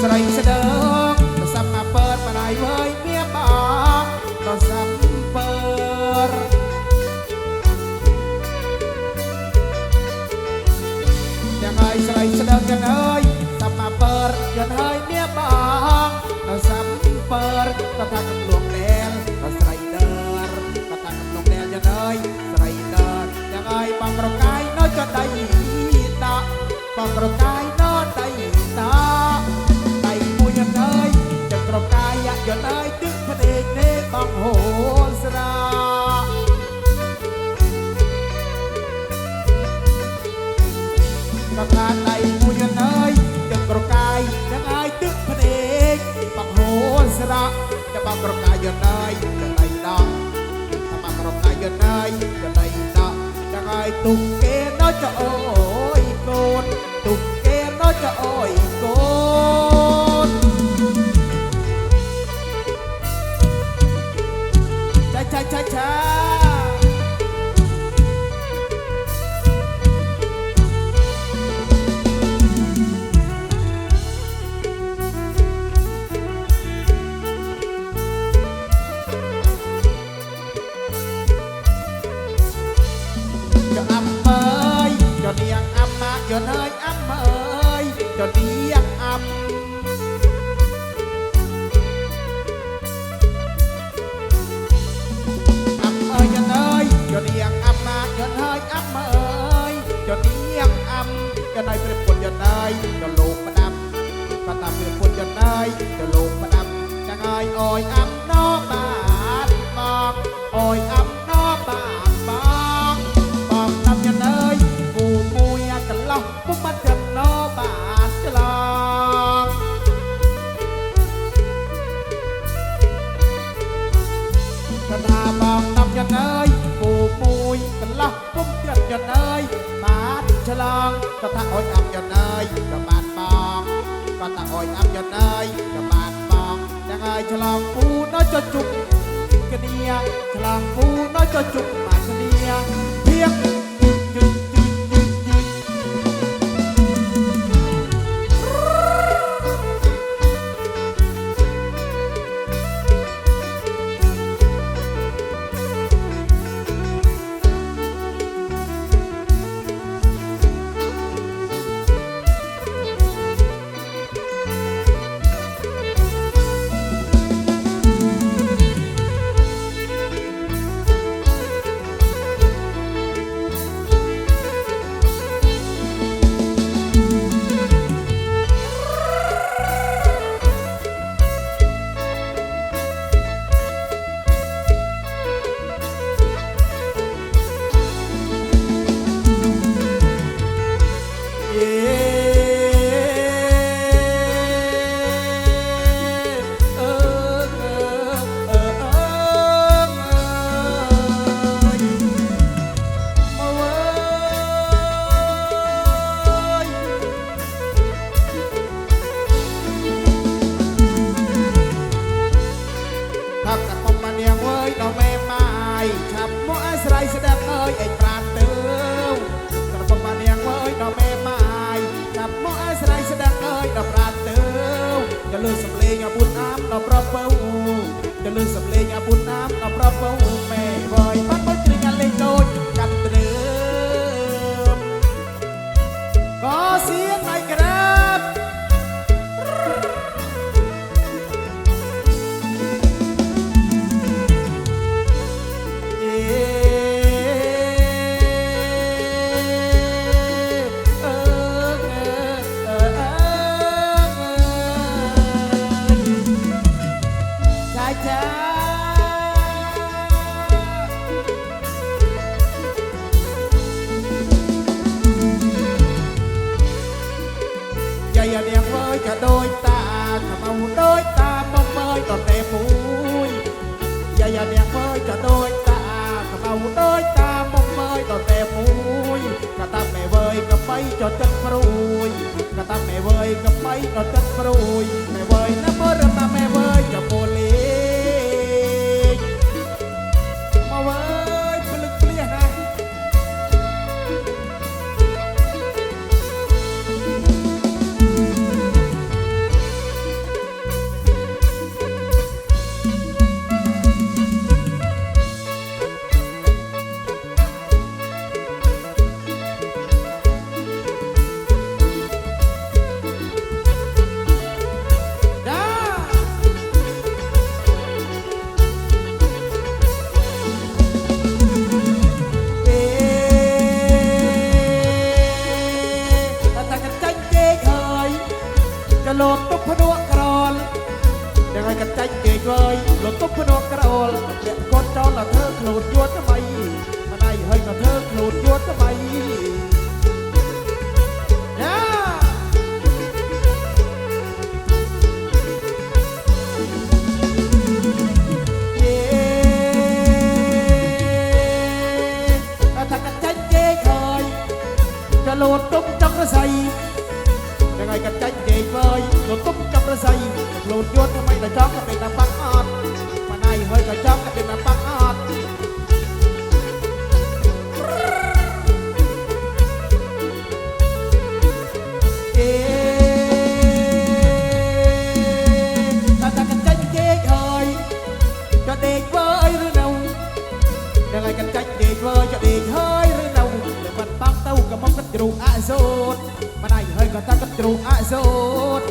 สไลด์เสดอ ក៏ថាកំលួងដែលក៏ស្រីដើក៏ថាកំលួងដែលយ៉ាងអើយស្រីដើទាំងហើយបងប្រកាយនៅចដៃតាបងប្រកាយនៅដៃតាដៃមួយយន្តអើយចក្រកាយយន្តអើយទឹកភ្នែកនេះបងហូរស្រាក៏ថាដៃ បងក្រកាយយន្តអើយចដៃដកថាបងក្រកាយយន្តអើយចដៃដកទាំងអើយទុកគេនៅចអូយកូនទុកគេនៅចអូយកូន จนเอ่ยอ้ำเอ่ยจนเดียกอ้ำอัำเอ่ยจนเอ่ยจนเดียกอ้ำมาจนเอ่ยอ้ำเอ่ยจนเดียกอ้ำจนเอ่ยเป็นคนจนเอ่ยจนโลกมาดับปราดับเป็นคนจนเอ่ยจนโลกมาดับจังเอ่ยอ่อยอ้ำ បងតាមយន្តអើយពូមួយកន្លោះពុំច្រិតយន្តអើយបានឆ្លងកថាអុយអាប់យន្តអើយក៏បានបងកថាអុយអាប់យន្តអើយក៏បានបងទាំងអើយឆ្លងពូនៅចុចជុកគ្នាឆ្លងពូនៅចុចជុកមកគ្នា ย ពុនថ្មីតែចង់តែពេកតែបាក់អត់ម៉ាណៃហើយក៏ចង់តែពេកតែបាក់អត់នឹងឯងកាន់ចាច់ដេកវើចាដេកហើយឬនៅនឹងបាត់បាក់ទៅក៏មកកាត់ជ្រូកអសូតម៉ាណៃហើយក៏តាកាត់ជ្រូកអសូត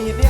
leave you.